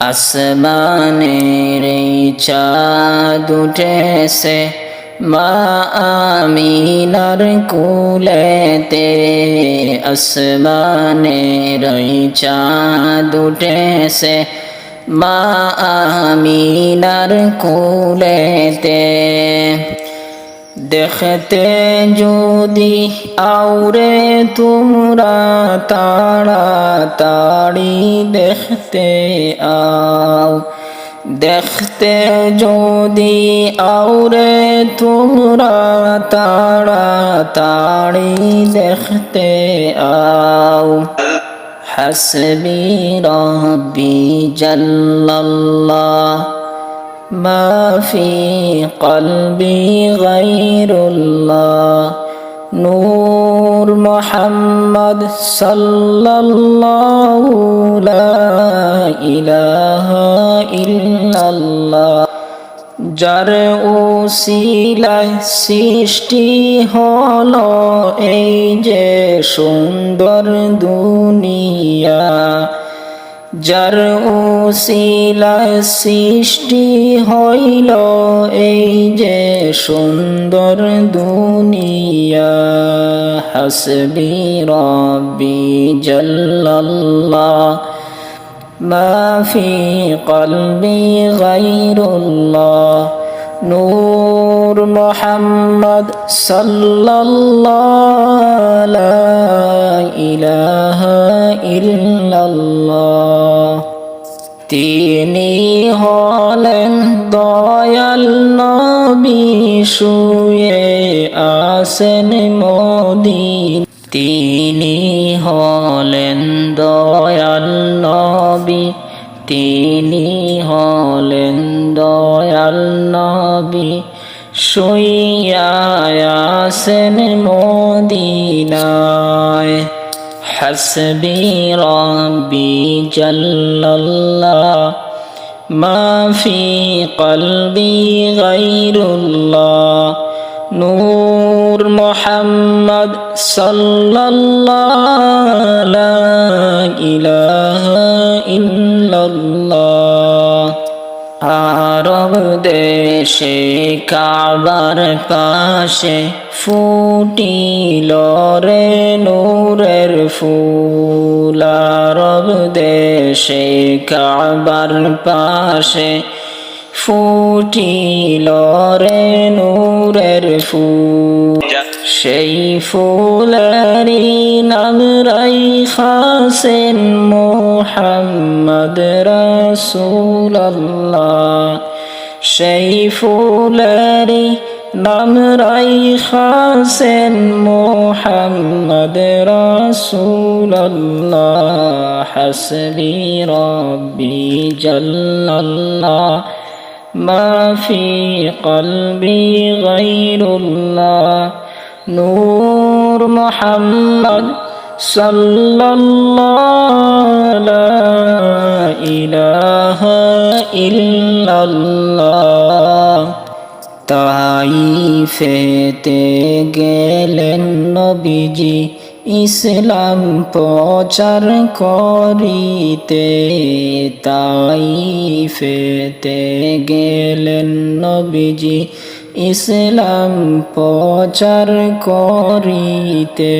আসমানের চাঁদ উঠেছে মা আমিনার কুলেতে। আসমানের চাঁদ উঠেছে মা আমিনার কুলেতে। দেখতে যদি আউরে তোমরা তাড়াতাড়ি দেখতে আও দেখতে যদি আউরে তোমরা তাড়াতাড়ি দেখতে আও حسبي ربي جل الله ما في قلبي غير الله نور محمد صلى الله لا إله إلا الله যার উসিলায় সৃষ্টি হলো এই যে সুন্দর দুনিয়া যার উসিলায় সৃষ্টি হইল এই যে সুন্দর দুনিয়া হাসবি রব্বি জল্লাল্লাহ ما في قلبي غير الله নূর মোহাম্মদ সাল্লাহ ইল্লাল্লাহ। তিনি হলেন দয়াল নবী, শুয়ে আসেন মদিন। তিনি হলেন দয়াল নবী, তিনি নবী শুইয়াছেন মদিনায় হাসবি রব্বি জাল্লাল্লাহ ما في قلبي غير الله نور محمد صلى الله لا إله আরব দেশে কাবার পাশে ফুটিল রে নূরের ফুল। আরব দেশে কাবার পাশে ফুটিল রে নূরের ফুল। সেই ফুলেরই নাম রাই খাসেন মোহাম্মদ রসুল্লাহ সেই ফুলেরই নাম রাই খাসেন মোহাম্মদ রসুল্লাহ হাসবি রব্বি জল্লাল্লাহ ما في قلبي غير الله নূর মোহাম্মদ ইলাহ তাই ফেতে গেলেন নবীজি ইসলাম প্রচার করিতে। তাই ফেতে গেলেন নবীজি ইসলাম প্রচার করিতে।